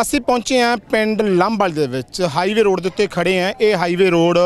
ਅਸੀਂ ਪਹੁੰਚੇ ਹਾਂ ਪਿੰਡ ਲੰਬਲ ਦੇ ਵਿੱਚ। ਹਾਈਵੇ ਰੋਡ ਦੇ ਉੱਤੇ ਖੜੇ ਹਾਂ। ਇਹ ਹਾਈਵੇ ਰੋਡ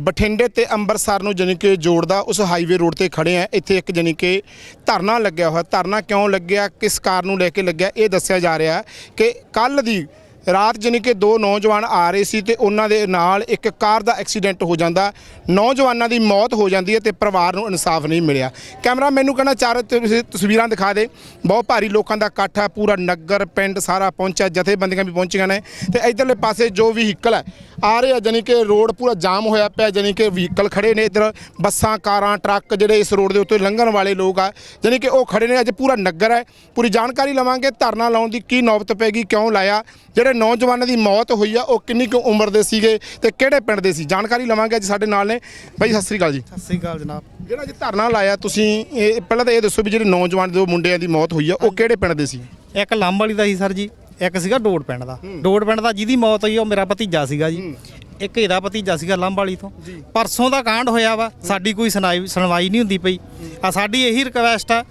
ਬਠਿੰਡੇ ਤੇ ਅੰਮ੍ਰਿਤਸਰ ਨੂੰ ਜਾਣੀ ਕਿ ਜੋੜਦਾ ਉਸ ਹਾਈਵੇ ਰੋਡ ਤੇ ਖੜੇ ਹਾਂ। ਇੱਥੇ ਇੱਕ ਜਾਣੀ ਕਿ ਧਰਨਾ ਲੱਗਿਆ ਹੋਇਆ। ਧਰਨਾ ਕਿਉਂ ਲੱਗਿਆ? ਕਿਸ ਕਾਰਨ ਨੂੰ ਲੈ ਕੇ ਲੱਗਿਆ? ਇਹ ਦੱਸਿਆ ਜਾ ਰਿਹਾ ਕਿ ਕੱਲ ਦੀ ਰਾਤ ਜਾਣੀ ਕਿ ਦੋ ਨੌਜਵਾਨ ਆ ਰਹੇ ਸੀ ਤੇ ਉਹਨਾਂ ਦੇ ਨਾਲ ਇੱਕ ਕਾਰ ਦਾ ਐਕਸੀਡੈਂਟ ਹੋ ਜਾਂਦਾ। ਨੌਜਵਾਨਾਂ ਦੀ ਮੌਤ ਹੋ ਜਾਂਦੀ ਹੈ ਤੇ ਪਰਿਵਾਰ ਨੂੰ ਇਨਸਾਫ ਨਹੀਂ ਮਿਲਿਆ। ਕੈਮਰਾ ਮੈਨੂੰ ਕਹਿੰਦਾ, ਚਾਰ ਤਸ- ਤਸਵੀਰਾਂ ਦਿਖਾ ਦੇ। ਬਹੁਤ ਭਾਰੀ ਲੋਕਾਂ ਦਾ ਇਕੱਠ ਹੈ, ਪੂਰਾ ਨਗਰ, ਪਿੰਡ ਸਾਰਾ ਪਹੁੰਚਿਆ, ਜਥੇਬੰਦੀਆਂ ਵੀ ਪਹੁੰਚੀਆਂ ਨੇ ਤੇ ਇਧਰਲੇ ਪਾਸੇ ਜੋ ਵਹੀਕਲ ਹੈ ਆ ਰਹੇ ਆ ਜਾਣੀ ਕਿ ਰੋਡ ਪੂਰਾ ਜਾਮ ਹੋਇਆ ਪਿਆ ਜਾਣੀ ਕਿ ਵਹੀਕਲ ਖੜੇ ਨੇ ਇਧਰ ਬੱਸਾਂ ਕਾਰਾਂ ਟਰੱਕ ਜਿਹੜੇ ਇਸ ਰੋਡ ਦੇ ਉੱਤੇ ਲੰਘਣ ਵਾਲੇ ਲੋਕ ਆ ਜਾਣੀ ਕਿ ਉਹ ਖੜੇ ਨੇ ਅੱਜ ਪੂਰਾ ਨਗਰ ਹੈ। ਪੂਰੀ ਜਾਣਕਾਰੀ ਲਵਾਂਗੇ ਧਰਨਾ ਲਾਉਣ ਦੀ ਕੀ ਨੌਬਤ ਪੈਗੀ ਕਿਉਂ ਲਾਇਆ? ਜਿਹੜੇ ਨੌਜਵਾਨਾਂ ਦੀ ਮੌਤ ਹੋਈ ਆ ਉਹ ਕਿੰਨੀ ਕੁ ਉਮਰ ਦੇ ਸੀਗੇ ਤੇ ਕਿਹੜੇ ਪਿੰਡ ਦੇ ਸੀ? ਜਾਣਕਾਰੀ ਲਵਾਂਗੇ ਅੱਜ ਸਾਡੇ ਨਾਲ ਨੇ। ਬਾਈ ਸਤਿ ਸ੍ਰੀ ਅਕਾਲ ਜੀ। ਸਤਿ ਸ੍ਰੀ ਅਕਾਲ ਜਨਾਬ। ਜਿਹੜਾ ਅੱਜ ਧਰਨਾ ਲਾਇਆ ਤੁਸੀਂ ਇਹ ਪਹਿਲਾਂ ਤਾਂ ਇਹ ਦੱਸੋ ਵੀ ਜਿਹੜੇ ਨੌਜਵਾਨ ਦੋ ਮੁੰਡਿਆਂ ਦੀ ਮੌਤ ਹੋਈ ਆ ਉਹ ਕਿਹੜੇ ਪਿੰਡ ਦੇ ਸੀ? ਇੱਕ ਲੰਬ ਵਾਲੀ ਦਾ ਸੀ ਸਰ ਜੀ। ਇੱਕ ਸੀਗਾ ਡੋੜ ਪਿੰਡ ਦਾ। ਡੋੜ ਪਿੰਡ ਦਾ ਜਿਹਦੀ ਮੌਤ ਹੋਈ ਉਹ ਮੇਰਾ ਭਤੀਜਾ ਸੀਗਾ ਜੀ। ਇੱਕ ਇਹਦਾ ਭਤੀਜਾ ਸੀਗਾ ਲੰਬ ਵਾਲੀ ਤੋਂ ਪਰਸੋਂ ਦਾ ਕਾਂਡ ਹੋਇਆ ਵਾ ਸਾਡੀ ਕੋਈ ਸੁਣਾਈ ਸੁਣਵਾਈ ਨਹੀਂ ਹੁੰਦੀ ਪਈ। ਆ ਸਾਡੀ ਇਹੀ ਰਿਕਵੈਸਟ ਆ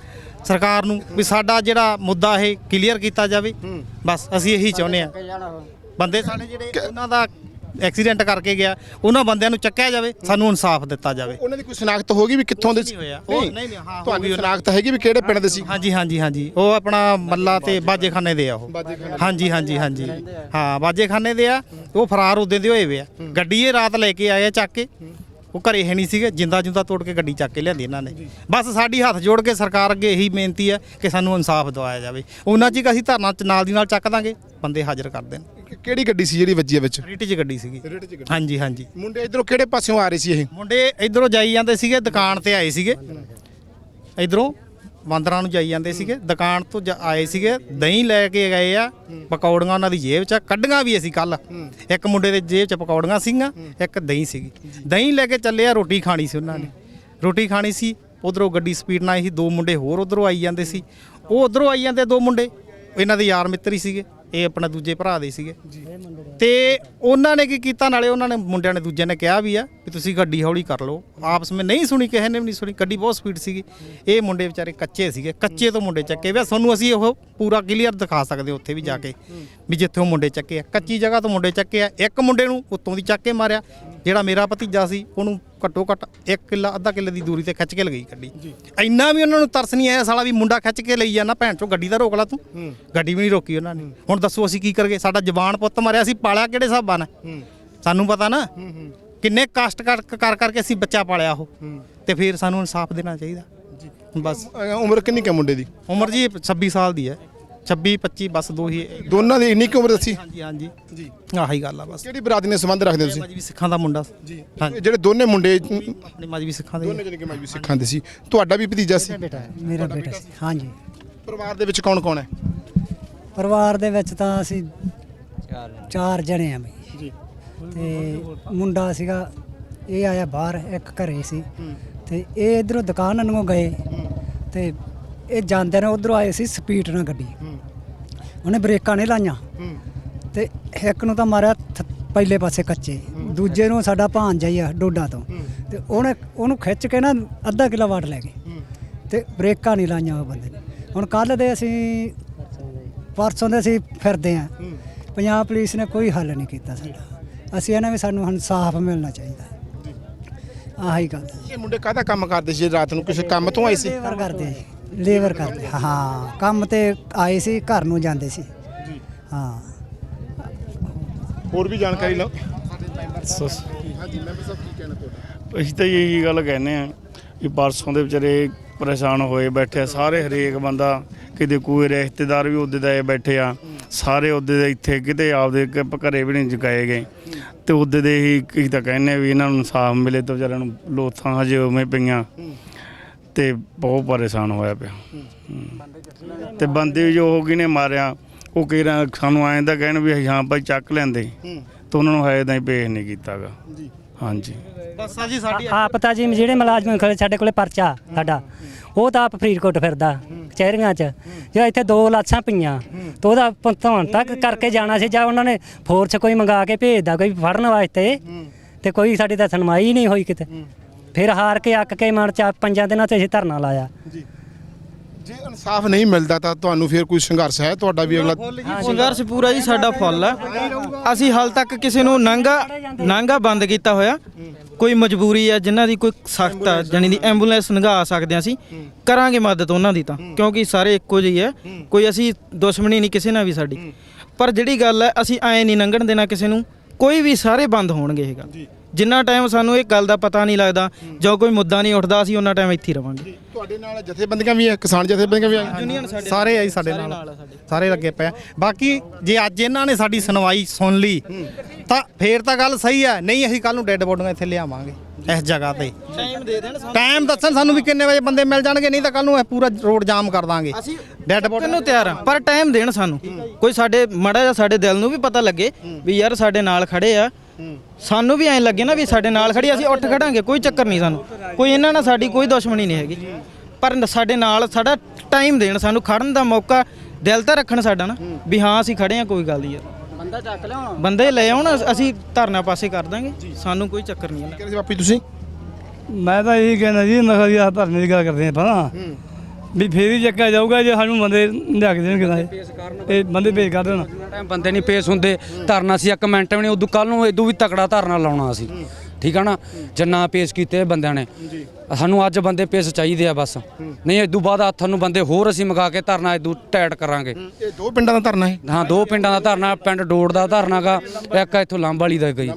ਸਰਕਾਰ ਨੂੰ ਵੀ ਸਾਡਾ ਜਿਹੜਾ ਮੁੱਦਾ ਇਹ ਕਲੀਅਰ ਕੀਤਾ ਜਾਵੇ। ਬਸ ਅਸੀਂ ਇਹੀ ਚਾਹੁੰਦੇ ਆ। ਬੰਦੇ ਸਾਡੇ ਜਿਹੜੇ ਉਹਨਾਂ ਦਾ ਐਕਸੀਡੈਂਟ ਕਰਕੇ ਗਿਆ ਉਹਨਾਂ ਬੰਦਿਆਂ ਨੂੰ ਚੱਕਿਆ ਜਾਵੇ ਸਾਨੂੰ ਇਨਸਾਫ ਦਿੱਤਾ ਜਾਵੇ। ਉਹਨਾਂ ਦੀ ਕੋਈ ਸ਼ਨਾਖਤ ਹੋ ਗਈ ਵੀ ਕਿੱਥੋਂ ਦੇ ਸੀ? ਨਹੀਂ ਹੋਇਆ। ਉਹ- ਨਹੀਂ, ਨਹੀਂ, ਹਾਂ, ਤੁਹਾਡੀ ਸ਼ਨਾਖਤ ਹੈਗੀ ਵੀ ਕਿਹੜੇ ਪਿੰਡ ਦੇ ਸੀ? ਹਾਂਜੀ ਹਾਂਜੀ ਹਾਂਜੀ। ਉਹ ਆਪਣਾ ਮੱਲਾ ਤੇ ਬਾਜੇਖਾਨੇ ਦੇ ਆ ਉਹ। ਹਾਂਜੀ ਹਾਂਜੀ ਹਾਂਜੀ। ਹਾਂ ਬਾਜੇਖਾਨੇ ਦੇ ਆ ਉਹ ਫਰਾਰ ਉਦੋਂ ਦੇ ਹੋਏ ਵੇ ਆ। ਗੱਡੀ ਇਹ ਰਾਤ ਲੈ ਕੇ ਆਏ ਆ ਚੱਕ ਕੇ। ਉਹ ਘਰੇ ਹੈ ਨਹੀਂ ਸੀਗੇ ਜਿੰਦਾ ਜਿੰਦਾ ਤੋੜ ਕੇ ਗੱਡੀ ਚੱਕ ਕੇ ਲਿਆਂਦੀ ਇਹਨਾਂ ਨੇ। ਬਸ ਸਾਡੀ ਹੱਥ ਜੋੜ ਕੇ ਸਰਕਾਰ ਅੱਗੇ ਇਹੀ ਬੇਨਤੀ ਹੈ ਕਿ ਸਾਨੂੰ ਇਨਸਾਫ ਦਿਵਾਇਆ ਜਾਵੇ। ਉਹਨਾਂ ਚਿਕ ਅਸੀਂ ਧਰਨਾ ਚ ਨਾਲ ਦੀ ਨਾਲ ਚੱਕ ਦਾਂਗੇ ਬੰਦੇ ਹਾਜ਼ਰ ਕਰ ਦੇਣ। ਕਿਹੜੀ ਗੱਡੀ ਸੀ ਜਿਹੜੀ ਵੱਜੀ ਆ ਵਿੱਚ? ਰੀਟ 'ਚ ਗੱਡੀ ਸੀਗੀ। ਰੇਟ 'ਚ ਗੱਡੀ। ਹਾਂਜੀ ਹਾਂਜੀ। ਮੁੰਡੇ ਇਧਰੋਂ ਕਿਹੜੇ ਪਾਸਿਓਂ ਆ ਰਹੇ ਸੀ ਇਹ? ਮੁੰਡੇ ਇਧਰੋਂ ਜਾਈ ਜਾਂਦੇ ਸੀਗੇ ਦੁਕਾਨ ਤੇ ਆਏ ਸੀਗੇ। ਇਧਰੋਂ ਬਾਂਦਰਾਂ ਨੂੰ ਜਾਈ ਜਾਂਦੇ ਸੀਗੇ। ਦੁਕਾਨ ਤੋਂ ਜਾ- ਆਏ ਸੀਗੇ। ਦਹੀਂ ਲੈ ਕੇ ਗਏ ਆ। ਪਕੌੜੀਆਂ ਉਹਨਾਂ ਦੀ ਜੇਬ 'ਚ ਆ, ਕੱਢੀਆਂ ਵੀ ਅਸੀਂ ਕੱਲ ਇੱਕ ਮੁੰਡੇ ਦੇ ਜੇਬ 'ਚ ਪਕੌੜੀਆਂ ਸੀਗੀਆਂ ਇੱਕ ਦਹੀਂ ਸੀਗੀ। ਦਹੀਂ ਲੈ ਕੇ ਚੱਲੇ ਆ ਰੋਟੀ ਖਾਣੀ ਸੀ ਉਹਨਾਂ ਨੇ। ਰੋਟੀ ਖਾਣੀ ਸੀ। ਉਧਰੋਂ ਗੱਡੀ ਸਪੀਡ ਨਾਲ ਹੀ ਸੀ। ਦੋ ਮੁੰਡੇ ਹੋਰ ਉਧਰੋਂ ਆਈ ਜਾਂਦੇ ਸੀ। ਉਹ ਉਧਰੋਂ ਆਈ ਜਾਂਦੇ ਦੋ ਮੁੰਡੇ। ਇਹਨਾਂ ਦੇ ਯਾਰ ਮਿੱਤਰ ਹੀ ਸੀਗੇ। ਇਹ ਆਪਣਾ ਦੂਜੇ ਭਰਾ ਦੇ ਸੀਗੇ। ਤੇ ਉਹਨਾਂ ਨੇ ਕੀ ਕੀਤਾ? ਨਾਲੇ ਉਹਨਾਂ ਨੇ ਮੁੰਡਿਆਂ ਨੇ ਦੂਜਿਆਂ ਨੇ ਕਿਹਾ ਵੀ ਆ ਵੀ ਤੁਸੀਂ ਗੱਡੀ ਹੌਲੀ ਕਰ ਲਓ। ਆਪਸ ਵਿੱਚ ਨਹੀਂ ਸੁਣੀ ਕਿਸੇ ਨੇ ਵੀ ਨਹੀਂ ਸੁਣੀ। ਗੱਡੀ ਬਹੁਤ ਸਪੀਡ ਸੀਗੀ। ਇਹ ਮੁੰਡੇ ਵਿਚਾਰੇ ਕੱਚੇ ਸੀਗੇ। ਕੱਚੇ ਤੋਂ ਮੁੰਡੇ ਚੱਕੇ ਵੇ। ਤੁਹਾਨੂੰ ਅਸੀਂ ਉਹ ਪੂਰਾ ਕਲੀਅਰ ਦਿਖਾ ਸਕਦੇ ਉੱਥੇ ਵੀ ਜਾ ਕੇ ਵੀ ਜਿੱਥੇ ਉਹ ਮੁੰਡੇ ਚੱਕੇ ਆ। ਕੱਚੀ ਜਗ੍ਹਾ ਤੋਂ ਮੁੰਡੇ ਚੱਕੇ ਆ। ਇੱਕ ਮੁੰਡੇ ਨੂੰ ਉੱਤੋਂ ਦੀ ਚੱਕ ਕੇ ਮਾਰਿਆ ਜਿਹੜਾ ਮੇਰਾ ਭਤੀਜਾ ਸੀ ਉਹਨੂੰ ਘੱਟੋ ਘੱਟ 1 ਕਿੱਲਾ ਅੱਧਾ ਕਿੱਲੇ ਦੀ ਦੂਰੀ ਤੇ ਖਿੱਚ ਕੇ ਲਗਈ ਗੱਡੀ। ਇੰਨਾ ਵੀ ਉਹਨਾਂ ਨੂੰ ਤਰਸ ਨਹੀਂ ਆਇਆ ਸਾਲਾ ਵੀ ਮੁੰਡਾ ਖਿੱਚ ਕੇ ਲਈ ਜਾਂਦਾ ਭੈਣ ਚੋਂ ਗੱਡੀ ਦਾ ਰੋਕ ਲਾ ਤੂੰ। ਗੱਡੀ ਵੀ ਨਹੀਂ ਰੋਕੀ ਉਹਨਾਂ ਨੇ। ਹੁਣ ਦੱਸੋ ਅਸੀਂ ਕੀ ਕਰਗੇ ਸਾਡਾ ਜਵਾਨ ਪੁੱਤ ਮਰਿਆ ਸੀ ਪਾਲਿਆ ਕਿਹੜੇ ਹਿਸਾਬਾਂ ਨਾਲ? ਸਾਨੂੰ ਪਤਾ ਨਾ। ਕਿੰਨੇ ਕਸ਼ਟ ਕਰ ਕਰ ਕਰਕੇ ਅਸੀਂ ਬੱਚਾ ਪਾਲਿਆ ਉਹ। ਤੇ ਫਿਰ ਸਾਨੂੰ ਇਨਸਾਫ ਦੇਣਾ ਚਾਹੀਦਾ। ਬਸ। ਅ, ਉਮਰ ਕਿੰਨੀ ਕੁ ਹੈ ਮੁੰਡੇ ਦੀ? ਉਮਰ ਜੀ 26 ਸਾਲ ਦੀ ਹੈ। 26 25 ਬਸ ਦੋ ਹੀ। ਦੋਨਾਂ ਦੀ ਇੰਨੀ ਕੁ ਉਮਰ ਦੱਸੀ? ਹਾਂਜੀ ਹਾਂਜੀ। ਜੀ। ਆਹੀ ਗੱਲ ਆ ਬਸ। ਕਿਹੜੀ ਬਰਾਦਰੀ ਨਾਲ ਸੰਬੰਧ ਰੱਖਦੇ ਤੁਸੀਂ? ਮਜਬੀ ਸਿੱਖਾਂ ਦਾ ਮੁੰਡਾ। ਜੀ। ਹਾਂਜੀ। ਜਿਹੜੇ ਦੋਨੇ ਮੁੰਡੇ ਆਪਣੇ ਮਜਬੀ ਸਿੱਖਾਂ ਦੇ। ਦੋਨੇ ਜਾਨੀ ਕਿ ਮੈਂ ਵੀ ਸਿੱਖਾਂ ਦੇ ਸੀ। ਤੁਹਾਡਾ ਵੀ ਭਤੀਜਾ ਸੀ? ਬੇਟਾ ਹੈ। ਮੇਰਾ ਬੇਟਾ ਸੀ। ਹਾਂਜੀ। ਪਰਿਵਾਰ ਦੇ ਵਿੱਚ ਕੌਣ ਕੌਣ ਹੈ? ਪਰਿਵਾਰ ਦੇ ਵਿੱਚ ਤਾਂ ਅਸੀਂ ਚਾਰ ਜਣੇ ਆ। ਬਈ। ਜੀ ਤੇ ਮੁੰਡਾ ਸੀਗਾ ਇਹ ਆਇਆ ਬਾਹਰ ਇੱਕ ਘਰੇ ਸੀ। ਤੇ ਇਹ ਇਧਰੋਂ ਦੁਕਾਨ ਨੂੰ ਗਏ। ਤੇ ਇਹ ਜਾਂਦੇ ਨੇ ਉਧਰੋਂ ਆਏ ਸੀ ਸਪੀਡ ਨਾਲ ਗੱਡੀ। ਉਹਨੇ ਬ੍ਰੇਕਾਂ ਨਹੀਂ ਲਾਈਆਂ। ਤੇ ਇੱਕ ਨੂੰ ਤਾਂ ਮਾਰਿਆ ਪਹਿਲੇ ਪਾਸੇ ਕੱਚੇ। ਦੂਜੇ ਨੂੰ ਸਾਡਾ ਭਾਂਜਾ ਹੀ ਆ ਡੋਡਾ ਤੋਂ। ਤੇ ਉਹਨੇ ਉਹਨੂੰ ਖਿੱਚ ਕੇ ਨਾ ਅੱਧਾ ਕਿਲਾ ਵਾਟ ਲੈ ਗਏ। ਤੇ ਬ੍ਰੇਕਾਂ ਨਹੀਂ ਲਾਈਆਂ ਉਹ ਬੰਦੇ ਨੇ। ਹੁਣ ਕੱਲ ਦੇ ਅਸੀਂ ਪਰਸੋਂ ਦੇ। ਅਸੀਂ ਫਿਰਦੇ ਆ। ਪੰਜਾਬ ਪੁਲਿਸ ਨੇ ਕੋਈ ਹੱਲ ਨਹੀਂ ਕੀਤਾ ਸਾਡਾ। ਅਸੀਂ ਇਹਨਾਂ ਵੀ ਸਾਨੂੰ ਇਨਸਾਫ ਮਿਲਣਾ ਚਾਹੀਦਾ। ਆਹੀ ਗੱਲ। ਇਹ ਮੁੰਡੇ ਕਾਹਦਾ ਕੰਮ ਕਰਦੇ ਸੀ? ਰਾਤ ਨੂੰ ਕਿਸੇ ਕੰਮ ਤੋਂ ਆਏ ਸੀ? ਲੇਬਰ ਕਰਦੇ ਲੇਬਰ ਕਰਦੇ। ਹਾਂ ਕੰਮ ਤੇ ਆਏ ਸੀ ਘਰ ਨੂੰ ਜਾਂਦੇ ਸੀ। ਜੀ। ਹਾਂ। ਹੋਰ ਵੀ ਜਾਣਕਾਰੀ ਲਓ। ਸਸ- ਹਾਂਜੀ ਮੈਂਬਰ ਸਾਹਿਬ ਕੀ ਕਹਿਣਾ ਤੁਹਾਡਾ? ਅਸੀਂ ਤਾਂ ਇਹੀ ਗੱਲ ਕਹਿੰਦੇ ਆ ਕਿ ਪਰਸੋਂ ਦੇ ਵਿਚਾਰੇ ਪਰੇਸ਼ਾਨ ਹੋਏ ਬੈਠੇ ਆ। ਸਾਰੇ ਹਰੇਕ ਬੰਦਾ ਕਿਤੇ ਕੋਈ ਰਿਸ਼ਤੇਦਾਰ ਵੀ ਉਹਦੇ ਦਾ ਬੈਠੇ ਆ। ਸਾਰੇ ਉਹਦੇ ਦੇ ਇੱਥੇ ਕਿਤੇ ਆਪਦੇ ਘਰੇ ਵੀ ਨਹੀਂ ਜਗਾਏ ਗਏ। ਤੇ ਉਹਦੇ ਦੇ ਹੀ ਕੀ ਤਾਂ ਕਹਿੰਦੇ ਆ ਵੀ ਇਹਨਾਂ ਨੂੰ ਇਨਸਾਫ ਮਿਲੇ ਤੇ ਵਿਚਾਰਿਆਂ ਨੂੰ ਲੋਥਾਂ ਹਜੇ ਉਵੇਂ ਪਈਆਂ। ਤੇ ਬਹੁਤ ਪਰੇਸ਼ਾਨ ਹੋਇਆ ਪਿਆ। ਹੂੰ। ਤੇ ਬੰਦੇ ਜੋ ਹੋ ਗਏ ਨੇ ਮਾਰਿਆ ਉਹ ਕਿਹੜਾ ਸਾਨੂੰ ਐਂ ਤਾਂ ਕਹਿਣ ਵੀ ਹਾਂ ਭਾਈ ਚੱਕ ਲੈਂਦੇ। ਤੇ ਉਹਨਾਂ ਨੂੰ ਹਜੇ ਤਾਈਂ ਪੇਸ਼ ਨਹੀਂ ਕੀਤਾਗਾ। ਜੀ। ਹਾਂਜੀ। ਬਸ ਆ ਜੀ ਸਾਡੀ ਆਪ ਤਾਂ ਜੀ ਜਿਹੜੇ ਮੁਲਾਜ਼ਮ ਖੜੇ ਸਾਡੇ ਕੋਲੇ ਪਰਚਾ ਸਾਡਾ ਉਹ ਤਾਂ ਆਪ ਫਰੀਦਕੋਟ ਫਿਰਦਾ ਕਚਹਿਰੀਆਂ 'ਚ। ਜੇ ਇੱਥੇ ਦੋ ਲਾਸ਼ਾਂ ਪਈਆਂ ਤਾਂ ਉਹਦਾ ਪੰਤਵਨ ਤੱਕ ਕਰਕੇ ਜਾਣਾ ਸੀ ਜਾਂ ਉਹਨਾਂ ਨੇ ਫੋਰਸ ਕੋਈ ਮੰਗਾ ਕੇ ਭੇਜਦਾ ਕੋਈ ਫੜਨ ਵਾਸਤੇ ਤੇ ਕੋਈ ਸਾਡੀ ਤਾਂ ਸੁਣਵਾਈ ਨਹੀਂ ਹੋਈ ਕਿਤੇ। ਫਿਰ ਹਾਰ ਕੇ ਅੱਕ ਕੇ ਮਨ ਚ ਪੰਜਾਂ ਦਿਨਾਂ ਤੇ ਅਸੀਂ ਧਰਨਾ ਲਾਇਆ। ਜੀ। ਜੇ ਇਨਸਾਫ ਨਹੀਂ ਮਿਲਦਾ ਤਾਂ ਤੁਹਾਨੂੰ ਫਿਰ ਕੋਈ ਸੰਘਰਸ਼ ਹੈ? ਤੁਹਾਡਾ ਵੀ ਅਗਲਾ ਸੰਘਰਸ਼ ਪੂਰਾ ਜੀ ਸਾਡਾ ਫੁੱਲ ਆ ਅਸੀਂ ਹਾਲ ਤੱਕ ਕਿਸੇ ਨੂੰ ਨਾਂਗਾ ਨਾਂਗਾ ਬੰਦ ਕੀਤਾ ਹੋਇਆ। ਕੋਈ ਮਜਬੂਰੀ ਆ ਜਿਨ੍ਹਾਂ ਦੀ ਕੋਈ ਸਖਤ ਆ ਜਾਣੀ ਦੀ ਐਂਬੂਲੈਂਸ ਲੰਘਾ ਸਕਦੇ ਹਾਂ ਅਸੀਂ। ਕਰਾਂਗੇ ਮਦਦ ਉਹਨਾਂ ਦੀ ਤਾਂ ਕਿਉਂਕਿ ਸਾਰੇ ਇੱਕੋ ਜਿਹੇ ਆ ਕੋਈ ਅਸੀਂ ਦੁਸ਼ਮਣੀ ਨਹੀਂ ਕਿਸੇ ਨਾਲ ਵੀ ਸਾਡੀ। ਪਰ ਜਿਹੜੀ ਗੱਲ ਹੈ ਅਸੀਂ ਐ ਨਹੀਂ ਲੰਘਣ ਦੇਣਾ ਕਿਸੇ ਨੂੰ। ਕੋਈ ਵੀ ਸਾਰੇ ਬੰਦ ਹੋਣਗੇ ਇਹ ਗੱਲ। ਜਿੰਨਾ ਟਾਈਮ ਸਾਨੂੰ ਇਹ ਗੱਲ ਦਾ ਪਤਾ ਨਹੀਂ ਲੱਗਦਾ ਜੋ ਕੋਈ ਮੁੱਦਾ ਨਹੀਂ ਉੱਠਦਾ ਅਸੀਂ ਉਹਨਾਂ ਟਾਈਮ ਇੱਥੇ ਹੀ ਰਵਾਂਗੇ। ਤੁਹਾਡੇ ਨਾਲ ਜਥੇਬੰਦੀਆਂ ਵੀ ਹੈ ਕਿਸਾਨ ਜਥੇਬੰਦੀਆਂ ਵੀ ਸਾਡੇ ਸਾਰੇ ਆਈ ਸਾਡੇ ਨਾਲ। ਸਾਰੇ ਲੱਗੇ ਪਏ ਆ। ਬਾਕੀ ਜੇ ਅੱਜ ਇਹਨਾਂ ਨੇ ਸਾਡੀ ਸੁਣਵਾਈ ਸੁਣ ਲਈ ਤਾਂ ਫੇਰ ਤਾਂ ਗੱਲ ਸਹੀ ਹੈ। ਨਹੀਂ ਅਸੀਂ ਕੱਲ ਨੂੰ ਡੈੱਡ ਬੋਡੀਆਂ ਇੱਥੇ ਲਿਆਵਾਂਗੇ ਇਸ ਜਗ੍ਹਾ ਤੇ। ਟਾਈਮ ਦੇ ਦੇਣ ਟਾਈਮ ਦੱਸਣ ਸਾਨੂੰ ਵੀ ਕਿੰਨੇ ਵਜੇ ਬੰਦੇ ਮਿਲ ਜਾਣਗੇ ਨਹੀਂ ਤਾਂ ਕੱਲ ਨੂੰ ਇਹ ਪੂਰਾ ਰੋਡ ਜਾਮ ਕਰ ਦਾਂਗੇ। ਅਸੀਂ ਡੈੱਡ ਬੋਡੀ ਨੂੰ ਤਿਆਰ ਆ ਪਰ ਟਾਈਮ ਦੇਣ ਸਾਨੂੰ। ਕੋਈ ਸਾਡੇ ਮੜਾ ਜਾਂ ਸਾਡੇ ਦਿਲ ਨੂੰ ਵੀ ਪਤਾ ਲੱਗੇ ਵੀ ਯਾਰ ਸਾਡੇ ਨਾਲ ਖੜੇ ਆ। ਸਾਨੂੰ ਵੀ ਐਂ ਲੱਗੇ ਨਾ ਵੀ ਸਾਡੇ ਨਾਲ ਖੜੀ ਅਸੀਂ ਉੱਠ ਖੜਾਂਗੇ ਕੋਈ ਚੱਕਰ ਨਹੀਂ ਸਾਨੂੰ। ਕੋਈ ਇਹਨਾਂ ਨਾਲ ਸਾਡੀ ਕੋਈ ਦੁਸ਼ਮਣੀ ਨਹੀਂ ਹੈਗੀ। ਪਰ ਸਾਡੇ ਨਾਲ ਸਾਡਾ ਟਾਈਮ ਦੇਣ ਸਾਨੂੰ ਖੜਨ ਦਾ ਮੌਕਾ ਦਿਲ ਤਾਂ ਰੱਖਣ ਸਾਡਾ ਨਾ ਵੀ ਹਾਂ ਅਸੀਂ ਖੜੇ ਆ ਕੋਈ ਗੱਲ ਨਹੀਂ ਯਾਰ। ਬੰਦਾ ਚੱਕ ਲਿਆਉਣਾ। ਬੰਦੇ ਲੈ ਆਉਣ ਅਸੀਂ ਧਰਨਾ ਪਾਸੇ ਕਰ ਦਾਂਗੇ ਸਾਨੂੰ ਕੋਈ ਚੱਕਰ ਨਹੀਂ ਸੀ ਬਾਪੀ ਤੁਸੀਂ? ਮੈਂ ਤਾਂ ਇਹੀ ਕਹਿੰਦਾ ਜੀ ਆਹ ਧਰਨੇ ਦੀ ਗੱਲ ਕਰਦੇ ਆਪਾਂ ਨਾ। ਵੀ ਫੇਰ ਹੀ ਚੱਕਿਆ ਜਾਊਗਾ ਜੇ ਸਾਨੂੰ ਬੰਦੇ ਲਿਆ ਕੇ ਨਾ ਇਹ। ਇਹ ਬੰਦੇ ਭੇਜ ਕਰ ਦੇਣ ਟਾਈਮ ਬੰਦੇ ਨਹੀਂ ਪੇਸ਼ ਹੁੰਦੇ ਧਰਨਾ ਸੀ ਇੱਕ ਮਿੰਟ ਵੀ ਨਹੀਂ ਉਦੋਂ ਕੱਲ ਨੂੰ ਇਦੋਂ ਵੀ ਤਕੜਾ ਧਰਨਾ ਲਾਉਣਾ ਸੀ ਠੀਕ ਆ ਨਾ? ਜਿੰਨਾ ਪੇਸ਼ ਕੀਤੇ ਬੰਦਿਆਂ ਨੇ। ਸਾਨੂੰ ਅੱਜ ਬੰਦੇ ਪੇਸ਼ ਚਾਹੀਦੇ ਆ ਬਸ। ਨਹੀਂ ਇਦੋਂ ਬਾਅਦ ਹੱਥ ਨੂੰ ਬੰਦੇ ਹੋਰ ਅਸੀਂ ਮੰਗਾ ਕੇ ਧਰਨਾ ਇਦੋਂ ਟਾਈਟ ਕਰਾਂਗੇ। ਇਹ ਦੋ ਪਿੰਡਾਂ ਦਾ ਧਰਨਾ ਹੈ? ਹਾਂ ਦੋ ਪਿੰਡਾਂ ਦਾ ਧਰਨਾ ਪਿੰਡ ਡੋੜ ਦਾ ਧਰਨਾ ਗਾ ਇੱਕ ਇੱਥੋਂ ਲੰਬ ਵਾਲੀ ਦਾ। ਗਈ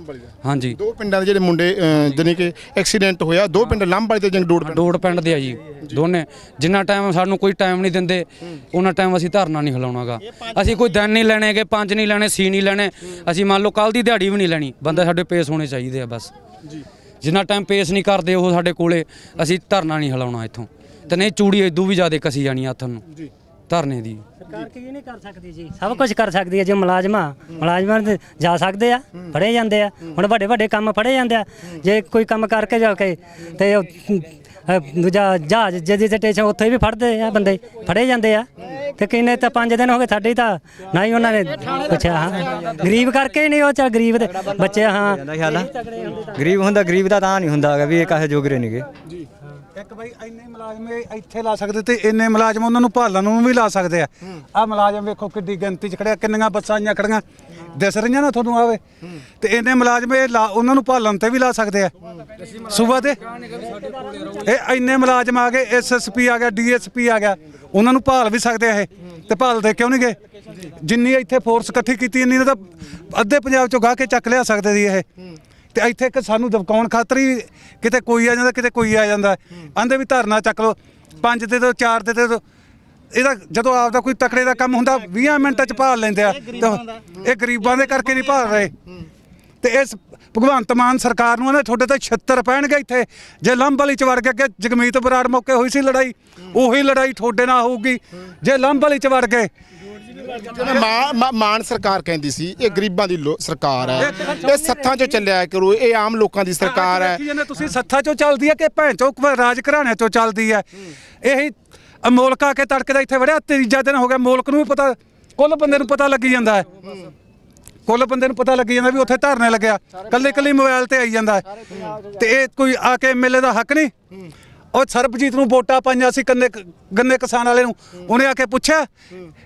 ਹਾਂਜੀ। ਦੋ ਪਿੰਡਾਂ ਦੇ ਜਿਹੜੇ ਮੁੰਡੇ ਜਾਣੀ ਕਿ ਐਕਸੀਡੈਂਟ ਹੋਇਆ ਦੋ ਪਿੰਡ ਲੰਬਾਲੀ ਤੇ ਜੰਗਡੋੜ ਡੋੜ ਪਿੰਡ? ਦੇ ਆ ਜੀ ਦੋਨੇ। ਜਿੰਨਾ ਟਾਈਮ ਸਾਨੂੰ ਕੋਈ ਟਾਈਮ ਨਹੀਂ ਦਿੰਦੇ ਉਹਨਾਂ ਟਾਈਮ ਅਸੀਂ ਧਰਨਾ ਨਹੀਂ ਹਿਲਾਉਣਾਗਾ ਅਸੀਂ ਕੋਈ ਦਿਨ ਨਹੀਂ ਲੈਣੇਗੇ ਪੰਜ ਨਹੀਂ ਲੈਣੇ ਸੀ ਨਹੀਂ ਲੈਣੇ। ਅਸੀਂ ਮੰਨ ਲਓ ਕੱਲ ਦੀ ਦਿਹਾੜੀ ਵੀ ਨਹੀਂ ਲੈਣੀ ਬੰਦੇ ਸਾਡੇ ਪੇਸ਼ ਹੋਣੇ ਚਾਹੀਦੇ ਆ ਬਸ। ਜੀ। ਜਿੰਨਾ ਟਾਈਮ ਪੇਸ਼ ਨਹੀਂ ਕਰਦੇ ਉਹ ਸਾਡੇ ਕੋਲੇ ਅਸੀਂ ਧਰਨਾ ਨਹੀਂ ਹਿਲਾਉਣਾ ਇੱਥੋਂ। ਤੇ ਨਹੀਂ ਚੂੜੀ ਇਦੋਂ ਵੀ ਜ਼ਿਆਦਾ ਕਸੀ ਜਾਣੀ ਹੱਥ ਨੂੰ। ਜੀ। ਧਰਨੇ ਦੀ। ਸਰਕਾਰ ਕੀ ਨਹੀਂ ਕਰ ਸਕਦੀ ਜੀ? ਸਭ ਕੁਝ ਕਰ ਸਕਦੀ ਹੈ ਜੋ ਮੁਲਾਜ਼ਮਾਂ ਮੁਲਾਜ਼ਮਾਂ ਤੇ ਜਾ ਸਕਦੇ ਆ ਫੜੇ ਜਾਂਦੇ ਆ। ਹੁਣ ਵੱਡੇ ਵੱਡੇ ਕੰਮ ਫੜੇ ਜਾਂਦੇ ਆ। ਜੇ ਕੋਈ ਕੰਮ ਕਰਕੇ ਜਾ ਕੇ ਤੇ ਉਹ, ਅਹ, ਦੂਜਾ ਜਹਾਜ਼ ਜਿਹਦੀ ਸਟੇਸ਼ਨ ਉੱਥੇ ਵੀ ਫੜਦੇ ਆ ਬੰਦੇ ਫੜੇ ਜਾਂਦੇ ਆ। ਤੇ ਕਿੰਨੇ ਤਾਂ 5 ਦਿਨ ਹੋ ਗਏ ਸਾਡੇ ਤਾਂ ਨਾ ਹੀ ਉਹਨਾਂ ਨੇ ਪੁੱਛਿਆ ਹਾਂ। ਗਰੀਬ ਕਰਕੇ ਹੀ ਨਹੀਂ ਉਹ ਚਾ ਗਰੀਬ ਦੇ ਬੱਚੇ ਹਾਂ। ਜਾਂਦਾ ਖਿਆਲ ਆ? ਗਰੀਬ ਹੁੰਦਾ ਗਰੀਬ ਦਾ ਤਾਂ ਨਹੀਂ ਹੁੰਦਾ ਹੈਗਾ ਵੀ ਇਹ ਕਾਹੇ ਜੋਗਰੇ ਨਹੀਂਗੇ। ਇੱਕ ਬਈ ਇੰਨੇ ਮੁਲਾਜ਼ਮ ਇਹ ਇੱਥੇ ਲਾ ਸਕਦੇ ਤੇ ਇੰਨੇ ਮੁਲਾਜ਼ਮ ਉਹਨਾਂ ਨੂੰ ਭਾਲਣ ਨੂੰ ਵੀ ਲਾ ਸਕਦੇ ਆ। ਆ ਮੁਲਾਜ਼ਮ ਵੇਖੋ ਕਿੱਡੀ ਗਿਣਤੀ ਚ ਖੜਿਆ ਕਿੰਨੀਆਂ ਬੱਸਾਂ ਆਈਆਂ ਖੜੀਆਂ। ਦਿਸ ਰਹੀਆਂ ਨਾ ਤੁਹਾਨੂੰ ਆਵੇ ਤੇ ਇੰਨੇ ਮੁਲਾਜ਼ਮ ਇਹ ਲਾ- ਉਹਨਾਂ ਨੂੰ ਭਾਲਣ ਤੇ ਵੀ ਲਾ ਸਕਦੇ ਆ। ਸੂਬਾ ਤੇ ਇਹ ਇੰਨੇ ਮੁਲਾਜ਼ਮ ਆ ਗਏ ਐਸਐਸਪੀ ਆ ਗਿਆ ਡੀਐਸਪੀ ਆ ਗਿਆ। ਉਹਨਾਂ ਨੂੰ ਭਾਲ ਵੀ ਸਕਦੇ ਆ ਇਹ। ਤੇ ਭਾਲਦੇ ਕਿਉਂ ਨਹੀਂ ਗਏ? ਜਿੰਨੀ ਇੱਥੇ ਫੋਰਸ ਇਕੱਠੀ ਕੀਤੀ ਇੰਨੀ ਨੇ ਤਾਂ ਅੱਧੇ ਪੰਜਾਬ ਚੋਂ ਗਾਹ ਕੇ ਚੱਕ ਲਿਆ ਸਕਦੇ ਸੀ ਇਹ। ਤੇ ਇੱਥੇ ਇੱਕ ਸਾਨੂੰ ਦਬਕਾਉਣ ਖਾਤਰ ਹੀ ਕਿਤੇ ਕੋਈ ਆ ਜਾਂਦਾ ਕਿਤੇ ਕੋਈ ਆ ਜਾਂਦਾ। ਆਂਦੇ ਵੀ ਧਰਨਾ ਚੱਕ ਲੋ ਪੰਜ ਤੇ ਤੋਂ ਚਾਰ ਤੇ ਤੋਂ ਇਹਦਾ ਜਦੋਂ ਆਪਦਾ ਕੋਈ ਤਕੜੇ ਦਾ ਕੰਮ ਹੁੰਦਾ 20 ਮਿੰਟਾਂ ਚ ਭਾਲ ਲੈਂਦੇ ਆ। ਤੇ ਇਹ ਗਰੀਬਾਂ ਦੇ ਕਰਕੇ ਨਹੀਂ ਭਾਲ ਰਹੇ। ਤੇ ਇਸ ਭਗਵੰਤ ਮਾਨ ਸਰਕਾਰ ਨੂੰ ਆਂਦੇ ਤੁਹਾਡੇ ਤੇ 76 ਪੈਣਗੇ ਇੱਥੇ। ਜੇ ਲੰਬ ਵਾਲੀ ਚ ਵੜ ਕੇ ਅੱਗੇ ਜਗਮੀਤ ਬਰਾੜ ਮੌਕੇ ਹੋਈ ਸੀ ਲੜਾਈ ਉਹੀ ਲੜਾਈ ਤੁਹਾਡੇ ਨਾਲ ਹੋਊਗੀ। ਜੇ ਲੰਬ ਵਾਲੀ ਚ ਵੜ ਜਿਵੇਂ ਮਾਨ ਮਾਨ ਸਰਕਾਰ ਕਹਿੰਦੀ ਸੀ, ਇਹ ਗਰੀਬਾਂ ਦੀ ਸਰਕਾਰ ਹੈ। ਇਹ ਸੱਥਾਂ 'ਚੋਂ ਚੱਲਿਆ ਕਰੂ, ਇਹ ਆਮ ਲੋਕਾਂ ਦੀ ਸਰਕਾਰ ਹੈ। ਤੁਸੀਂ, ਸੱਥਾ ਚੋਂ ਚੱਲਦੀ ਹੈ ਕਿ ਭੈਣ ਚੋਂ ਰਾਜ ਘਰਾਣੇ ਚੋਂ ਚੱਲਦੀ ਹੈ? ਇਹੀ ਅਮੋਲਕ ਆ ਕੇ ਤੜਕੇ ਇੱਥੇ ਵੜਿਆ, ਤੀਜਾ ਦਿਨ ਹੋ ਗਿਆ, ਮੋਲਕ ਨੂੰ ਵੀ ਪਤਾ, ਕੁੱਲ ਬੰਦੇ ਨੂੰ ਪਤਾ ਲੱਗੀ ਜਾਂਦਾ ਹੈ। ਕੁੱਲ ਬੰਦੇ ਨੂੰ ਪਤਾ ਲੱਗੀ ਜਾਂਦਾ ਵੀ ਉੱਥੇ ਧਰਨੇ ਲੱਗਿਆ ਕੱਲੇ ਕੱਲੇ ਮੋਬਾਈਲ ਤੇ ਆਈ ਜਾਂਦਾ ਤੇ ਇਹ ਕੋਈ ਆ ਕੇ ਐਮਐਲਏ ਦਾ ਹੱਕ ਨਹੀਂ? ਉਹ ਸਰਬਜੀਤ ਨੂੰ ਵੋਟਾਂ ਪਾਈਆਂ ਸੀ ਕੰਨੇ ਗੰਨੇ ਕਿਸਾਨ ਵਾਲੇ ਨੂੰ। ਉਹਨੇ ਆ ਕੇ ਪੁੱਛਿਆ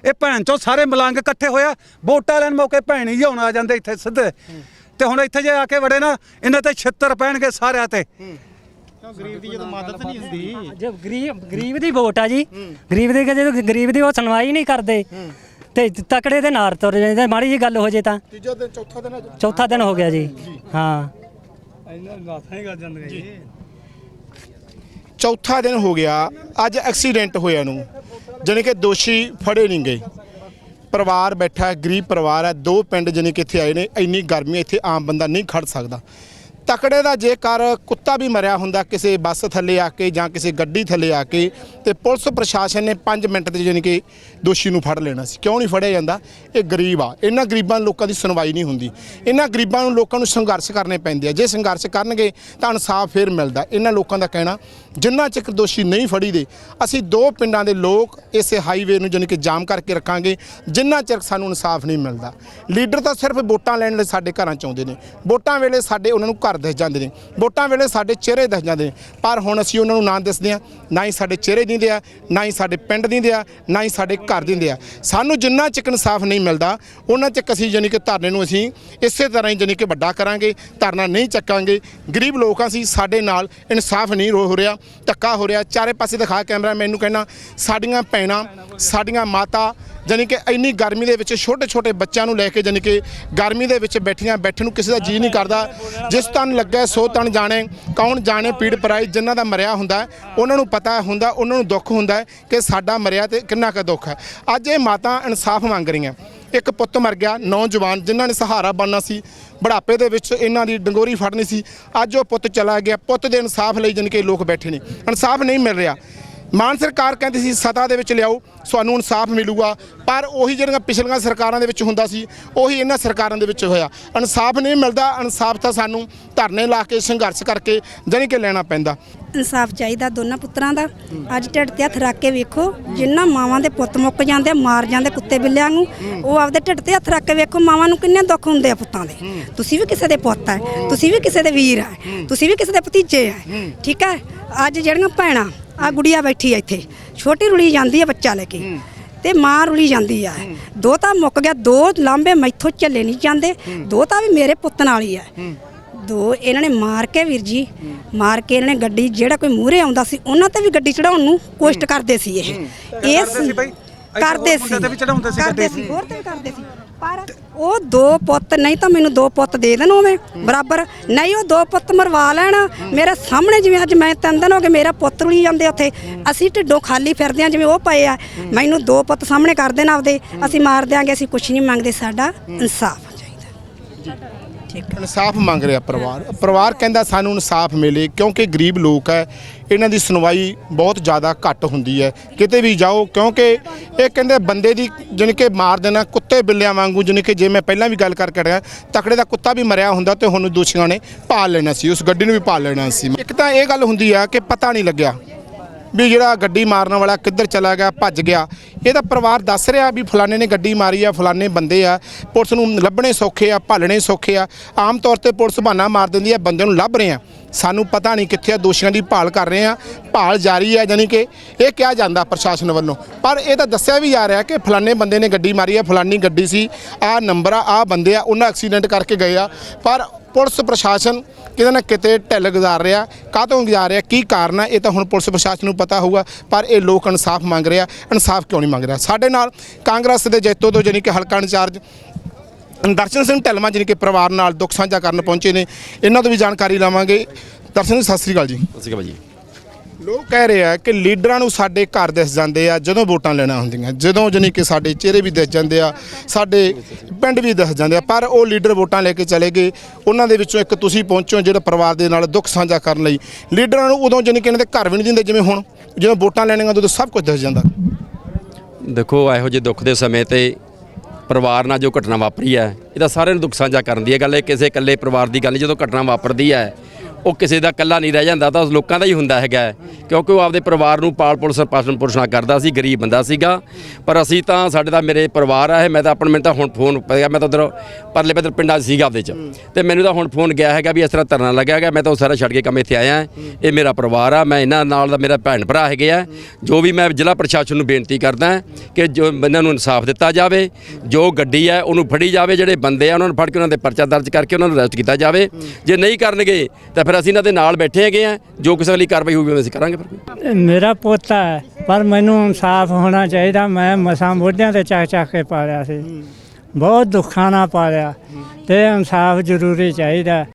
ਇਹ ਭੈਣ ਚੋਂ ਸਾਰੇ ਮਲੰਗ ਇਕੱਠੇ ਹੋਇਆ ਵੋਟਾਂ ਲੈਣ ਮੌਕੇ ਭੈਣ ਹੀ ਹੁਣ ਆ ਜਾਂਦੇ ਇੱਥੇ ਸਿੱਧੇ। ਤੇ ਹੁਣ ਇੱਥੇ ਜੇ ਆ ਕੇ ਵੜੇ ਨਾ ਇਹਨਾਂ ਤੇ 76 ਪੈਣਗੇ ਸਾਰਿਆਂ ਤੇ। ਗਰੀਬ ਦੀ ਜਦੋਂ ਮਦਦ ਨਹੀਂ ਹੁੰਦੀ? ਜੋ ਗਰੀਬ ਗਰੀਬ ਦੀ ਵੋਟ ਆ ਜੀ। ਗਰੀਬ ਦੀ ਜਦੋਂ ਗਰੀਬ ਦੀ ਉਹ ਸੁਣਵਾਈ ਨਹੀਂ ਕਰਦੇ ਤੇ ਤਕੜੇ ਦੇ ਨਾਰ ਤੁਰ ਜਾਂਦੇ ਮਾੜੀ ਜੀ ਗੱਲ ਹੋ ਜੇ ਤਾਂ। ਤੀਜਾ ਦਿਨ ਚੌਥਾ ਦਿਨ ਚੌਥਾ ਦਿਨ ਹੋ ਗਿਆ ਜੀ। ਹਾਂ। ਇਹਨਾਂ ਗਾਥਾਂ ਹੀ ਕਰ ਜਾਂਦੇ ਜੀ। ਚੌਥਾ ਦਿਨ ਹੋ ਗਿਆ, ਅੱਜ ਐਕਸੀਡੈਂਟ ਹੋਇਆ ਨੂੰ ਜਾਣੀ ਕਿ ਦੋਸ਼ੀ ਫੜੇ ਨਹੀਂ ਗਏ। ਪਰਿਵਾਰ ਬੈਠਾ ਹੈ, ਗਰੀਬ ਪਰਿਵਾਰ ਹੈ, ਦੋ ਪਿੰਡ ਜਾਣੀ ਕਿ ਇੱਥੇ ਆਏ ਨੇ, ਇੰਨੀ ਗਰਮੀ ਇੱਥੇ ਆਮ ਬੰਦਾ ਨਹੀਂ ਖੜ ਸਕਦਾ। ਤਕੜੇ ਦਾ ਜੇਕਰ ਕੁੱਤਾ ਵੀ ਮਰਿਆ ਹੁੰਦਾ, ਕਿਸੇ ਬੱਸ ਥੱਲੇ ਆ ਕੇ ਜਾਂ ਕਿਸੇ ਗੱਡੀ ਥੱਲੇ ਆ ਕੇ, ਤੇ ਪੁਲਿਸ ਪ੍ਰਸ਼ਾਸਨ ਨੇ 5 ਮਿੰਟ ਦੇ ਜਾਣੀ ਕਿ ਦੋਸ਼ੀ ਨੂੰ ਫੜ ਲੈਣਾ ਸੀ। ਕਿਉਂ ਨਹੀਂ ਫੜਿਆ ਜਾਂਦਾ? ਇਹ ਗਰੀਬ ਆ। ਇਹਨਾਂ ਗਰੀਬਾਂ ਲੋਕਾਂ ਦੀ ਸੁਣਵਾਈ ਨਹੀਂ ਹੁੰਦੀ। ਇਹਨਾਂ ਗਰੀਬਾਂ ਨੂੰ ਲੋਕਾਂ ਨੂੰ ਸੰਘਰਸ਼ ਕਰਨੇ ਪੈਂਦੇ ਆ। ਜੇ ਸੰਘਰਸ਼ ਕਰਨਗੇ ਤਾਂ ਇਨਸਾਫ ਫੇਰ ਮਿਲਦਾ। ਇਹਨਾਂ ਲੋਕਾਂ ਦਾ ਕਹਿਣਾ, ਜਿੰਨਾ ਚਿਰ ਦੋਸ਼ੀ ਨਹੀਂ ਫੜੀਦੇ, ਅਸੀਂ ਦੋ ਪਿੰਡਾਂ ਦੇ ਲੋਕ ਇਸੇ ਹਾਈਵੇ ਨੂੰ ਜਾਣੀ ਕਿ ਜਾਮ ਕਰਕੇ ਰੱਖਾਂਗੇ। ਜਿੰਨਾ ਚਿਰ ਸਾਨੂੰ ਇਨਸਾਫ ਨਹੀਂ ਮਿਲਦਾ। ਲੀਡਰ ਤਾਂ ਸਿਰਫ ਵੋਟਾਂ ਲੈਣ ਲਈ ਸਾਡੇ ਘਰਾਂ ਚ ਆਉਂਦੇ ਨੇ। ਵੋਟਾਂ ਵੇਲੇ ਸਾਡੇ ਉਹਨਾਂ ਨੂੰ ਘਰ ਦਿਸ ਜਾਂਦੇ ਨੇ। ਵੋਟਾਂ ਵੇਲੇ ਸਾਡੇ ਚਿਹਰੇ ਦਿਸ ਜਾਂਦੇ ਨੇ। ਪਰ ਹੁਣ ਅਸੀਂ ਉਹਨਾਂ ਨੂੰ ਨਾ ਦਿਸਦੇ ਆ ਨਾ ਹੀ ਸਾਡੇ ਚਿਹਰੇ ਦਿੰਦੇ ਆ, ਨਾ ਹੀ ਸਾਡੇ ਪਿੰਡ ਦਿੰਦੇ ਆ, ਨਾ ਹੀ ਸਾਡੇ ਘਰ ਦਿੰਦੇ ਆ। ਸਾਨੂੰ ਜਿੰਨਾ ਚਿਰ ਇਨਸਾਫ ਨਹੀਂ ਮਿਲਦਾ, ਉਹਨਾਂ ਚਿਰ ਅਸੀਂ ਜਾਣੀ ਕਿ ਧਰਨੇ ਨੂੰ ਅਸੀਂ ਇਸੇ ਤਰ੍ਹਾਂ ਹੀ ਜਾਣੀ ਕਿ ਵੱਡਾ ਕਰਾਂਗੇ, ਧਰਨਾ ਨਹੀਂ ਚੱਕਾਂਗੇ। ਗਰੀਬ ਲੋਕ ਲੋਕਾਂ ਸੀ ਸਾਡੇ ਨਾਲ ਇਨਸਾਫ ਨਹੀਂ ਰੋ ਹੋ ਰਿਹਾ, ਧੱਕਾ ਹੋ ਰਿਹਾ। ਚਾਰੇ ਪਾਸੇ ਦਿਖਾ ਕੈਮਰਾ ਮੈਨੂੰ ਕਹਿਣਾ, ਸਾਡੀਆਂ ਭੈਣਾਂ, ਸਾਡੀਆਂ ਮਾਤਾ ਜਾਣੀ ਕਿ ਇੰਨੀ ਗਰਮੀ ਦੇ ਵਿੱਚ ਛੋਟੇ ਛੋਟੇ ਬੱਚਿਆਂ ਨੂੰ ਲੈ ਕੇ ਜਾਣੀ ਕਿ ਗਰਮੀ ਦੇ ਵਿੱਚ ਬੈਠੀਆਂ ਬੈਠਣ ਨੂੰ ਕਿਸੇ ਦਾ ਜੀ ਨਹੀਂ ਕਰਦਾ। ਜਿਸ ਤਨ ਲੱਗੇ, ਸੋ ਤਨ ਜਾਣੇ, ਕੌਣ ਜਾਣੇ ਪੀੜ ਪਰਾਈ ਜਿਨ੍ਹਾਂ ਦਾ ਮਰਿਆ ਹੁੰਦਾ ਉਹਨਾਂ ਨੂੰ ਪਤਾ ਹੁੰਦਾ, ਉਹਨਾਂ ਨੂੰ ਦੁੱਖ ਹੁੰਦਾ ਕਿ ਸਾਡਾ ਮਰਿਆ ਤੇ ਕਿੰਨਾ ਕੁ ਦੁੱਖ ਹੈ। ਅੱਜ ਇਹ ਮਾਤਾ ਇਨਸਾਫ ਮੰਗ ਰਹੀਆਂ। ਇੱਕ ਪੁੱਤ ਮਰ ਗਿਆ, ਨੌਜਵਾਨ, ਜਿਨ੍ਹਾਂ ਨੇ ਸਹਾਰਾ ਬਣਨਾ ਸੀ, ਬੁਢਾਪੇ ਦੇ ਵਿੱਚ ਇਹਨਾਂ ਦੀ ਡੰਗੋਰੀ ਫੜਨੀ ਸੀ। ਅੱਜ ਉਹ ਪੁੱਤ ਚਲਾ ਗਿਆ। ਪੁੱਤ ਦੇ ਇਨਸਾਫ ਲਈ ਜਾਣੀ ਕਿ ਲੋਕ ਬੈਠੇ ਨੇ। ਇਨਸਾਫ ਨਹੀਂ ਮਿਲ ਰਿਹਾ। ਮਾਨ ਸਰਕਾਰ ਕਹਿੰਦੀ ਸੀ, ਸਤਾ ਦੇ ਵਿੱਚ ਲਿਆਓ ਸਾਨੂੰ ਇਨਸਾਫ ਮਿਲੂਗਾ। ਪਰ ਉਹੀ ਜਿਹੜੀਆਂ ਪਿਛਲੀਆਂ ਸਰਕਾਰਾਂ ਦੇ ਵਿੱਚ ਹੁੰਦਾ ਸੀ, ਉਹੀ ਇਹਨਾਂ ਸਰਕਾਰਾਂ ਦੇ ਵਿੱਚ ਹੋਇਆ। ਇਨਸਾਫ ਨਹੀਂ ਮਿਲਦਾ, ਇਨਸਾਫ ਤਾਂ ਸਾਨੂੰ ਧਰਨੇ ਲਾ ਕੇ, ਸੰਘਰਸ਼ ਕਰਕੇ ਜਾਣੀ ਕਿ ਲੈਣਾ ਪੈਂਦਾ। ਇਨਸਾਫ ਚਾਹੀਦਾ ਦੋਨਾਂ ਪੁੱਤਰਾਂ ਦਾ। ਅੱਜ ਢਿੱਡ ਤੇ ਹੱਥ ਰੱਖ ਕੇ ਵੇਖੋ, ਜਿੰਨਾ ਮਾਵਾਂ ਦੇ ਪੁੱਤ ਮੁੱਕ ਜਾਂਦੇ ਮਾਰ ਜਾਂਦੇ ਕੁੱਤੇ ਬਿੱਲਿਆਂ ਨੂੰ, ਉਹ ਆਪਦੇ ਢਿੱਡ ਤੇ ਹੱਥ ਰੱਖ ਕੇ ਵੇਖੋ, ਮਾਵਾਂ ਨੂੰ ਕਿੰਨੇ ਦੁੱਖ ਹੁੰਦੇ ਆ ਪੁੱਤਾਂ ਦੇ। ਤੁਸੀਂ ਵੀ ਕਿਸੇ ਦੇ ਪੁੱਤ ਹੈ ਤੁਸੀਂ ਵੀ ਕਿਸੇ ਦੇ ਵੀਰ ਹੈ ਤੁਸੀਂ ਵੀ ਕਿਸੇ ਦੇ ਭਤੀਜੇ ਹੈ ਠੀਕ ਹੈ ਅੱਜ ਜਿਹੜੀਆਂ ਭੈਣਾਂ ਆ ਗੁੜੀਆ ਬੈਠੀ ਹੈ ਇੱਥੇ। ਛੋਟੀ ਰੁਲੀ ਜਾਂਦੀ ਹੈ ਬੱਚਾ ਲੈ ਕੇ। ਤੇ ਮਾਂ ਰੁਲੀ ਜਾਂਦੀ ਆ। ਦੋ ਤਾਂ ਮੁੱਕ ਗਿਆ ਦੋ ਲਾਂਬੇ ਮੈਥੋਂ ਚੱਲੇ ਨਹੀਂ ਜਾਂਦੇ। ਦੋ ਤਾਂ ਵੀ ਮੇਰੇ ਪੁੱਤ ਨਾਲ ਹੀ ਹੈ। ਦੋ ਇਹਨਾਂ ਨੇ ਮਾਰ ਕੇ ਵੀਰ ਜੀ ਮਾਰ ਕੇ ਇਹਨਾਂ ਨੇ ਗੱਡੀ ਜਿਹੜਾ ਕੋਈ ਮੂਹਰੇ ਆਉਂਦਾ ਸੀ ਉਹਨਾਂ ਤੇ ਵੀ ਗੱਡੀ ਚੜਾਉਣ ਨੂੰ ਕੋਸ਼ਿਸ਼ ਕਰਦੇ ਸੀ ਇਹ। ਇਹ ਸੀ ਬਈ? ਇੱਥੇ ਕਰਦੇ ਸੀ ਮੁੰਡੇ ਤੇ ਵੀ ਚੜਾਉਂਦੇ ਸੀ ਕਰਦੇ। ਸੀ ਹੋਰ ਤੇ ਵੀ ਕਰਦੇ ਸੀ। ਪਰ ਉਹ ਦੋ ਪੁੱਤ ਨਹੀਂ ਤਾਂ ਮੈਨੂੰ ਦੋ ਪੁੱਤ ਦੇ ਦੇਣ ਉਵੇਂ ਬਰਾਬਰ। ਨਹੀਂ ਉਹ ਦੋ ਪੁੱਤ ਮਰਵਾ ਲੈਣ। ਮੇਰੇ ਸਾਹਮਣੇ ਜਿਵੇਂ ਅੱਜ ਮੈਂ ਤਿੰਨ ਦਿਨ ਹੋ ਗਏ ਮੇਰਾ ਪੁੱਤ ਰੁਲੀ ਜਾਂਦੇ ਉੱਥੇ। ਅਸੀਂ ਢਿੱਡੋਂ ਖਾਲੀ ਫਿਰਦੇ ਆ ਜਿਵੇਂ ਉਹ ਪਏ ਆ। ਮੈਨੂੰ ਦੋ ਪੁੱਤ ਸਾਹਮਣੇ ਕਰ ਦੇਣ ਆਪਦੇ। ਅਸੀਂ ਮਾਰ ਦਿਆਂਗੇ ਅਸੀਂ ਕੁਝ ਨਹੀਂ ਮੰਗਦੇ ਸਾਡਾ ਇਨਸਾਫ ਚਾਹੀਦਾ। ਇਨਸਾਫ ਮੰਗ ਰਿਹਾ ਪਰਿਵਾਰ। ਪਰਿਵਾਰ ਕਹਿੰਦਾ ਸਾਨੂੰ ਇਨਸਾਫ ਮਿਲੇ ਕਿਉਂਕਿ ਗਰੀਬ ਲੋਕ ਹੈ, ਇਹਨਾਂ ਦੀ ਸੁਣਵਾਈ ਬਹੁਤ ਜ਼ਿਆਦਾ ਘੱਟ ਹੁੰਦੀ ਹੈ। ਕਿਤੇ ਵੀ ਜਾਓ, ਕਿਉਂਕਿ ਇਹ ਕਹਿੰਦੇ ਬੰਦੇ ਦੀ ਜਾਣੀ ਕਿ ਮਾਰ ਦੇਣਾ, ਕੁੱਤੇ ਬਿੱਲਿਆਂ ਵਾਂਗੂ, ਜਾਣੀ ਕਿ ਜੇ ਮੈਂ ਪਹਿਲਾਂ ਵੀ ਗੱਲ ਕਰਕੇ ਰਿਹਾ ਤਕੜੇ ਦਾ ਕੁੱਤਾ ਵੀ ਮਰਿਆ ਹੁੰਦਾ ਤੇ ਹੁਣ ਦੋਸ਼ੀਆਂ ਨੇ ਭਾਲ ਲੈਣਾ ਸੀ, ਉਸ ਗੱਡੀ ਨੂੰ ਵੀ ਭਾਲ ਲੈਣਾ ਸੀ। ਇੱਕ ਤਾਂ ਇਹ ਗੱਲ ਹੁੰਦੀ ਆ ਕਿ ਪਤਾ ਨਹੀਂ ਲੱਗਿਆ ਵੀ ਜਿਹੜਾ ਗੱਡੀ ਮਾਰਨ ਵਾਲਾ ਕਿੱਧਰ ਚਲਾ ਗਿਆ, ਭੱਜ ਗਿਆ। ਇਹਦਾ ਪਰਿਵਾਰ ਦੱਸ ਰਿਹਾ ਵੀ ਫਲਾਣੇ ਨੇ ਗੱਡੀ ਮਾਰੀ ਆ, ਫਲਾਣੇ ਬੰਦੇ ਆ, ਪੁਲਿਸ ਨੂੰ ਲੱਭਣੇ ਸੌਖੇ ਆ, ਭਾਲਣੇ ਸੌਖੇ ਆ। ਆਮ ਤੌਰ ਤੇ ਪੁਲਿਸ ਬਹਾਨਾ ਮਾਰ ਦਿੰਦੀ ਆ, ਬੰਦੇ ਨੂੰ ਲੱਭ ਰਹੇ ਆ। ਸਾਨੂੰ ਪਤਾ ਨਹੀਂ ਕਿੱਥੇ ਆ, ਦੋਸ਼ੀਆਂ ਦੀ ਭਾਲ ਕਰ ਰਹੇ ਆ, ਭਾਲ ਜਾਰੀ ਹੈ ਯਾਨੀ ਕਿ ਇਹ ਕਿਹਾ ਜਾਂਦਾ ਪ੍ਰਸ਼ਾਸਨ ਵੱਲੋਂ। ਪਰ ਇਹ ਤਾਂ ਦੱਸਿਆ ਵੀ ਜਾ ਰਿਹਾ ਕਿ ਫਲਾਣੇ ਬੰਦੇ ਨੇ ਗੱਡੀ ਮਾਰੀ ਆ ਫਲਾਨੀ ਗੱਡੀ ਸੀ, ਆ ਨੰਬਰ ਆ ਆ ਬੰਦੇ ਆ, ਉਹਨਾਂ ਐਕਸੀਡੈਂਟ ਕਰਕੇ ਗਏ ਆ। ਪਰ ਪੁਲਿਸ ਪ੍ਰਸ਼ਾਸਨ ਕਿਤੇ ਨਾ ਕਿਤੇ ਢਿੱਲ ਗੁਜ਼ਾਰ ਰਿਹਾ, ਕਾਹਤੋਂ ਗੁਜ਼ਾਰ ਰਿਹਾ, ਕੀ ਕਾਰਨ ਹੈ ਇਹ ਤਾਂ ਹੁਣ ਪੁਲਿਸ ਪ੍ਰਸ਼ਾਸਨ ਨੂੰ ਪਤਾ ਹੋਊਗਾ, ਪਰ ਇਹ ਲੋਕ ਇਨਸਾਫ ਮੰਗ ਰਿਹਾ ਇਨਸਾਫ ਕਿਉਂ ਨਹੀਂ ਮੰਗ ਰਿਹਾ। ਸਾਡੇ ਨਾਲ ਕਾਂਗਰਸ ਦੇ ਜੈਤੋ ਤੋਂ ਜਾਣੀ ਕਿ ਹਲਕਾ ਇੰਚਾਰਜ ਦਰਸ਼ਨ ਸਿੰਘ ਢਲਮਾ ਜਾਣੀ ਕਿ ਪਰਿਵਾਰ ਨਾਲ ਦੁੱਖ ਸਾਂਝਾ ਕਰਨ ਪਹੁੰਚੇ ਨੇ। ਇਹਨਾਂ ਤੋਂ ਵੀ ਜਾਣਕਾਰੀ ਲਵਾਂਗੇ। ਦਰਸ਼ਨ ਜੀ ਸਤਿ ਸ੍ਰੀ ਅਕਾਲ ਜੀ। ਸਤਿ ਸ਼੍ਰੀ ਅਕਾਲ ਜੀ। ਲੋਕ ਕਹਿ ਰਹੇ ਆ ਕਿ ਲੀਡਰਾਂ ਨੂੰ ਸਾਡੇ ਘਰ ਦਿਸ ਜਾਂਦੇ ਆ ਜਦੋਂ ਵੋਟਾਂ ਲੈਣਾ ਹੁੰਦੀਆਂ ਜਦੋਂ ਜਾਣੀ ਕਿ ਸਾਡੇ ਚਿਹਰੇ ਵੀ ਦਿਸ ਜਾਂਦੇ ਆ ਸਾਡੇ ਪਿੰਡ ਵੀ ਦਿਸ ਜਾਂਦੇ ਆ ਪਰ ਉਹ ਲੀਡਰ ਵੋਟਾਂ ਲੈ ਕੇ ਚਲੇ ਗਏ। ਉਹਨਾਂ ਦੇ ਵਿੱਚੋਂ ਇੱਕ ਤੁਸੀਂ ਪਹੁੰਚੋ ਜਿਹੜਾ ਪਰਿਵਾਰ ਦੇ ਨਾਲ ਦੁੱਖ ਸਾਂਝਾ ਕਰਨ ਲਈ। ਲੀਡਰਾਂ ਨੂੰ ਉਦੋਂ ਜਾਣੀ ਕਿ ਇਹਨਾਂ ਦੇ ਘਰ ਵੀ ਨਹੀਂ ਦਿੰਦੇ ਜਿਵੇਂ ਹੁਣ ਜਦੋਂ ਵੋਟਾਂ ਲੈਣੀਆਂ ਉਦੋਂ ਸਭ ਕੁਝ ਦਿਸ ਜਾਂਦਾ। ਦੇਖੋ, ਇਹੋ ਜਿਹੇ ਦੁੱਖ ਦੇ ਸਮੇਂ ਤੇ ਪਰਿਵਾਰ ਨਾਲ ਜੋ ਘਟਨਾ ਵਾਪਰੀ ਹੈ, ਇਹਦਾ ਸਾਰਿਆਂ ਨੂੰ ਦੁੱਖ ਸਾਂਝਾ ਕਰਨ ਦੀ ਹੈ ਗੱਲ ਇਹ ਕਿਸੇ ਇਕੱਲੇ ਪਰਿਵਾਰ ਦੀ ਗੱਲ ਨਹੀਂ, ਜਦੋਂ ਘਟਨਾ ਵਾਪਰਦੀ ਹੈ ਉਹ ਕਿਸੇ ਦਾ ਇਕੱਲਾ ਨਹੀਂ ਰਹਿ ਜਾਂਦਾ ਤਾਂ ਉਸ ਲੋਕਾਂ ਦਾ ਹੀ ਹੁੰਦਾ ਹੈਗਾ ਹੈ। ਕਿਉਂਕਿ ਉਹ ਆਪਦੇ ਪਰਿਵਾਰ ਨੂੰ ਪਾਲ ਪੁਲਿਸ ਪਾਲਣ ਪੋਸ਼ਣ ਕਰਦਾ ਸੀ ਗਰੀਬ ਬੰਦਾ ਸੀਗਾ। ਪਰ ਅਸੀਂ ਤਾਂ ਸਾਡੇ ਤਾਂ ਮੇਰੇ ਪਰਿਵਾਰ ਆ ਇਹ ਮੈਂ ਤਾਂ ਆਪਣ ਮੈਨੂੰ ਤਾਂ ਹੁਣ ਫੋਨ ਪਿਆ ਮੈਂ ਤਾਂ ਉਧਰ ਪਰਲੇ ਪੱਧਰ ਪਿੰਡਾਂ ਸੀਗਾ ਆਪਦੇ 'ਚ। ਤੇ ਮੈਨੂੰ ਤਾਂ ਹੁਣ ਫੋਨ ਗਿਆ ਹੈਗਾ ਵੀ ਇਸ ਤਰ੍ਹਾਂ ਧਰਨਾ ਲੱਗਿਆ ਹੈਗਾ ਮੈਂ ਤਾਂ ਉਹ ਸਾਰਾ ਛੱਡ ਕੇ ਕੰਮ ਇੱਥੇ ਆਇਆ ਇਹ ਮੇਰਾ ਪਰਿਵਾਰ ਆ ਮੈਂ ਇਹਨਾਂ ਨਾਲ ਦਾ ਮੇਰਾ ਭੈਣ ਭਰਾ ਹੈਗੇ ਆ। ਜੋ ਵੀ ਮੈਂ ਜ਼ਿਲ੍ਹਾ ਪ੍ਰਸ਼ਾਸਨ ਨੂੰ ਬੇਨਤੀ ਕਰਦਾ ਕਿ ਜੋ ਬੰਦਿਆਂ ਨੂੰ ਇਨਸਾਫ ਦਿੱਤਾ ਜਾਵੇ ਜੋ ਗੱਡੀ ਹੈ ਉਹਨੂੰ ਫੜੀ ਜਾਵੇ ਜਿਹੜੇ ਬੰਦੇ ਆ ਉਹਨਾਂ ਨੂੰ ਫੜ ਕੇ ਉਹਨਾਂ ਦੇ ਪਰਚਾ ਦਰਜ ਕਰਕੇ ਉਹਨਾਂ ਨੂੰ ਅਰੈਸਟ ਕੀਤਾ ਜਾਵੇ। ਜੇ ਨਹੀਂ ਕਰਨਗੇ ਤਾਂ ਫਿਰ ਅਸੀਂ ਇਹਨਾਂ ਦੇ ਨਾਲ ਬੈਠੇ ਹੈਗੇ ਆ ਜੋ ਕਿਸੇ ਵਾਲੀ ਕਾਰਵਾਈ ਹੋਊਗੀ ਅਸੀਂ ਕਰਾਂਗੇ ਫਿਰ। ਮੇਰਾ ਪੋਤਾ ਹੈ ਪਰ ਮੈਨੂੰ ਇਨਸਾਫ ਹੋਣਾ ਚਾਹੀਦਾ। ਮੈਂ ਮਸਾਂ ਮੋਢਿਆਂ ਤੇ ਚੱਕ ਚੱਕ ਕੇ ਪਾਲਿਆ ਸੀ। ਬਹੁਤ ਦੁੱਖਾਂ ਨਾਲ ਪਾਲਿਆ ਤੇ ਇਨਸਾਫ ਜ਼ਰੂਰੀ ਚਾਹੀਦਾ।